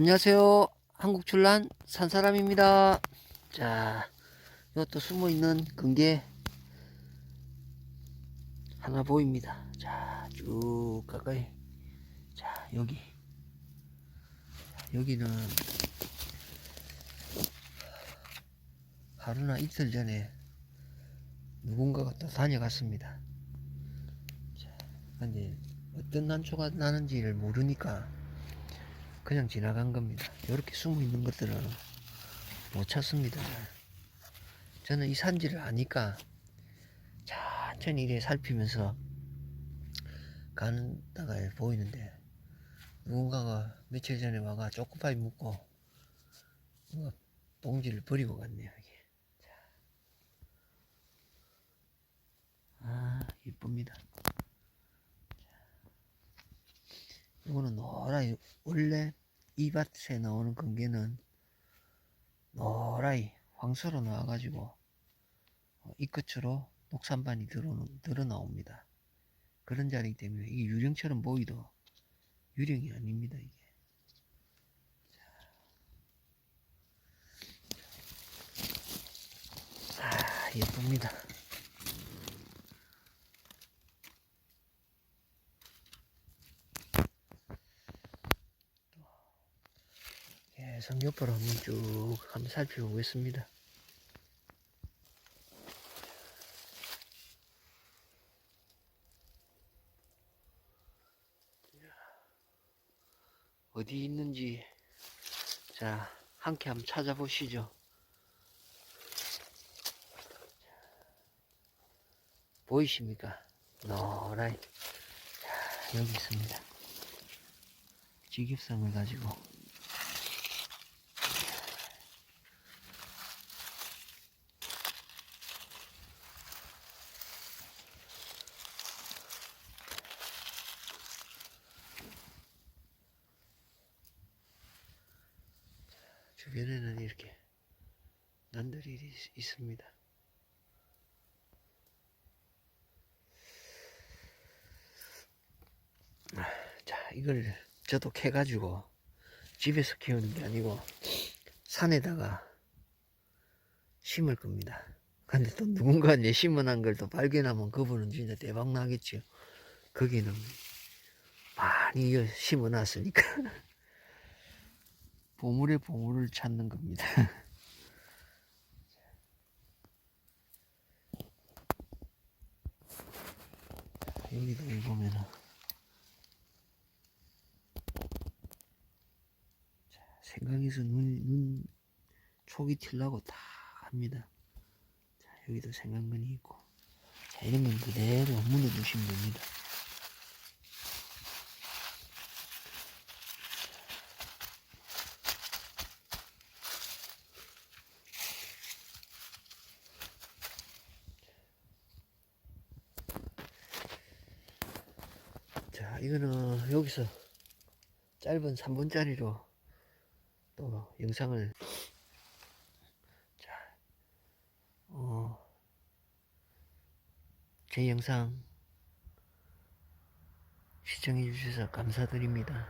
안녕하세요. 한국출란 산사람입니다. 자, 이것도 숨어 있는 근개 하나 보입니다. 자, 쭉 가까이. 자, 여기. 자, 여기는 하루나 이틀 전에 누군가가 또 다녀갔습니다. 자, 근데 어떤 난초가 나는지를 모르니까 그냥 지나간 겁니다. 이렇게 숨어 있는 것들은 못 찾습니다. 저는 이 산지를 아니까 천천히 이래 살피면서 가는다가 보이는데 누군가가 며칠 전에 와가 초코파이 먹고 뭔가 봉지를 버리고 갔네요. 이게. 자. 아 이쁩니다. 이거는 노라이 원래 이 밭에 나오는 건개는 노라이 황소로 나와가지고 어, 이 끝으로 녹산반이 들어, 들어 나옵니다. 그런 자리이기 때문에 이게 유령처럼 보이도 유령이 아닙니다 이게. 자. 아 예쁩니다. 계속 옆으로 한번 쭉 한번 살펴보겠습니다. 어디 있는지 자 함께 한번 찾아보시죠. 보이십니까? 노라이 자 여기 있습니다. 직입성을 가지고 주변에는 이렇게 난들이 있- 있습니다. 아, 자, 이걸 저도 캐가지고 집에서 키우는 게 아니고 산에다가 심을 겁니다. 근데 또 누군가 내 심어놓은 걸또 발견하면 그분은 진짜 대박 나겠죠. 거기는 많이 심어놨으니까. 보물의 보물을 찾는 겁니다. 여기도 여기 보면은 자, 생강에서 눈, 눈 촉이 튀려고 다 합니다. 자, 여기도 생강근이 있고 자, 이런 건 그대로 묻어두시면 됩니다. 자, 이거는 여기서 짧은 3분짜리로 또 영상을 자, 어, 제 영상 시청해 주셔서 감사드립니다.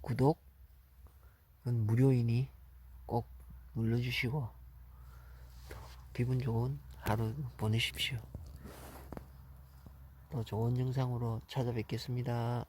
구독은 무료이니 꼭 눌러주시고 또 기분 좋은 하루 보내십시오. 더 좋은 영상으로 찾아뵙겠습니다.